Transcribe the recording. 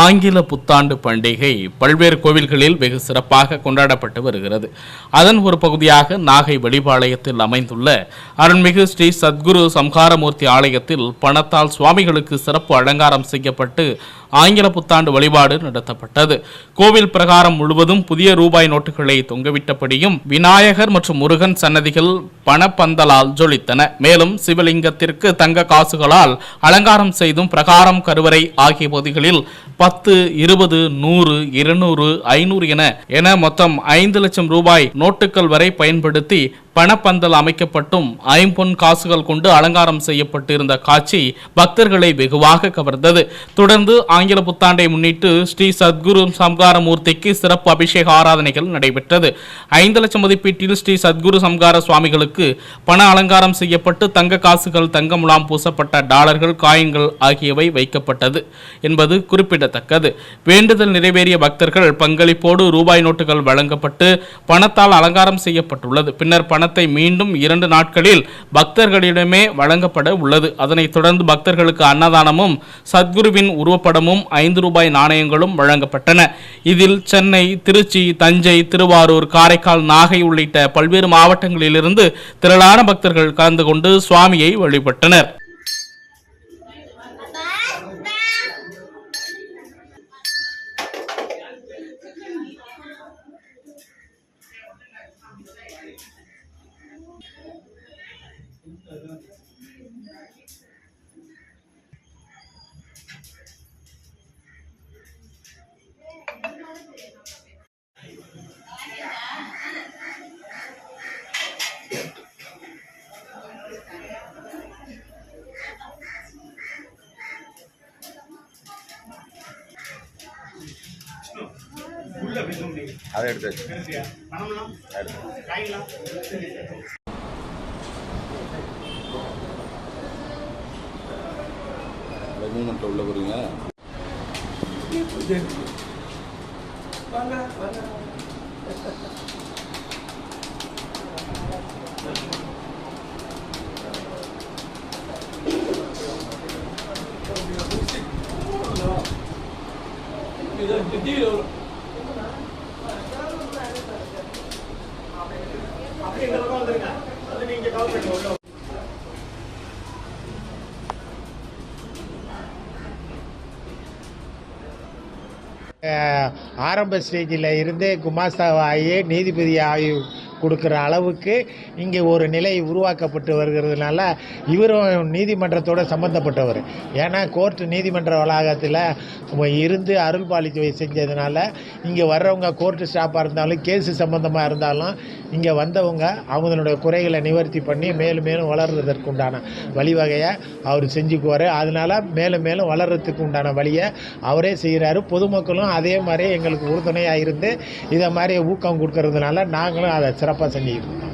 ஆங்கில புத்தாண்டு பண்டிகை பல்வேறு கோவில்களில் வெகு சிறப்பாக கொண்டாடப்பட்டு வருகிறது. அதன் ஒரு பகுதியாக நாகை வெளிபாளையத்தில் அமைந்துள்ள அருள்மிகு ஸ்ரீ சத்குரு சம்ஹாரமூர்த்தி ஆலயத்தில் பணத்தால் சுவாமிகளுக்கு சிறப்பு அலங்காரம் செய்யப்பட்டு ஆங்கில புத்தாண்டு வழிபாடு நடத்தப்பட்டது. கோவில் பிரகாரம் முழுவதும் புதிய ரூபாய் நோட்டுகளை தொங்கவிட்டபடியும் விநாயகர் மற்றும் முருகன் சன்னதிகள் பணப்பந்தலால் ஜொலித்தன. மேலும் சிவலிங்கத்திற்கு தங்க காசுகளால் அலங்காரம் செய்தும் பிரகாரம் கருவறை ஆகிய பகுதிகளில் பத்து இருபது நூறு இருநூறு ஐநூறு என என மொத்தம் ஐந்து லட்சம் ரூபாய் நோட்டுகள் வரை பயன்படுத்தி பணப்பந்தல் அமைக்கப்பட்டும் ஐம்பொன் காசுகள் கொண்டு அலங்காரம் செய்யப்பட்டு இருந்த காட்சி பக்தர்களை வெகுவாக கவர்ந்தது. தொடர்ந்து ஆங்கில புத்தாண்டை முன்னிட்டு ஸ்ரீ சத்குரு சம்காரமூர்த்திக்கு சிறப்பு அபிஷேக ஆராதனைகள் நடைபெற்றது. ஐந்து லட்சம் மதிப்பீட்டில் ஸ்ரீ சத்குரு சம்கார சுவாமிகளுக்கு பண அலங்காரம் செய்யப்பட்டு தங்க காசுகள் தங்க முலாம் பூசப்பட்ட டாலர்கள் காயங்கள் ஆகியவை வைக்கப்பட்டது என்பது குறிப்பிடத்தக்கது. வேண்டுதல் நிறைவேறிய பக்தர்கள் பங்களிப்போடு ரூபாய் நோட்டுகள் வழங்கப்பட்டு பணத்தால் அலங்காரம் செய்யப்பட்டுள்ளது. பின்னர் பண பணத்தை மீண்டும் இரண்டு நாட்களில் பக்தர்களிடமே வழங்கப்பட உள்ளது. அதனைத் தொடர்ந்து பக்தர்களுக்கு அன்னதானமும் சத்குருவின் உருவப்படமும் ஐந்து ரூபாய் நாணயங்களும் வழங்கப்பட்டன. இதில் சென்னை திருச்சி தஞ்சை திருவாரூர் காரைக்கால் நாகை உள்ளிட்ட பல்வேறு மாவட்டங்களிலிருந்து திரளான பக்தர்கள் கலந்து கொண்டு சுவாமியை வழிபட்டனர். அதை எடுத்து வச்சு. மூமெண்ட்டில் உள்ள போகிறீங்க அஹ் ஆரம்ப ஸ்டேஜில் இருந்தே குமாஸ்தாவாகி நீதிபதி ஆய்வு கொடுக்குற அளவுக்கு இங்கே ஒரு நிலை உருவாக்கப்பட்டு வருகிறதுனால இவரும் நீதிமன்றத்தோட சம்மந்தப்பட்டவர் ஏன்னா கோர்ட்டு நீதிமன்ற வளாகத்தில் இருந்து அருள் பாலித்து செஞ்சதுனால இங்கே வர்றவங்க கோர்ட்டு ஸ்டாஃபாக இருந்தாலும் கேஸு சம்மந்தமாக இருந்தாலும் இங்கே வந்தவங்க அவங்களுடைய குறைகளை நிவர்த்தி பண்ணி மேலும் மேலும் வளர்றதற்கு உண்டான வழிவகையை அவர் செஞ்சுக்குவார். அதனால மேலும் மேலும் வளர்கிறதுக்கு உண்டான வழியை அவரே செய்கிறாரு பொதுமக்களும் அதே மாதிரி எங்களுக்கு உறுதுணையாக இருந்து இதை மாதிரி ஊக்கம் கொடுக்கறதுனால நாங்களும் அதை சிறப்பாக செஞ்சுக்கிட்டு இருக்கோம்.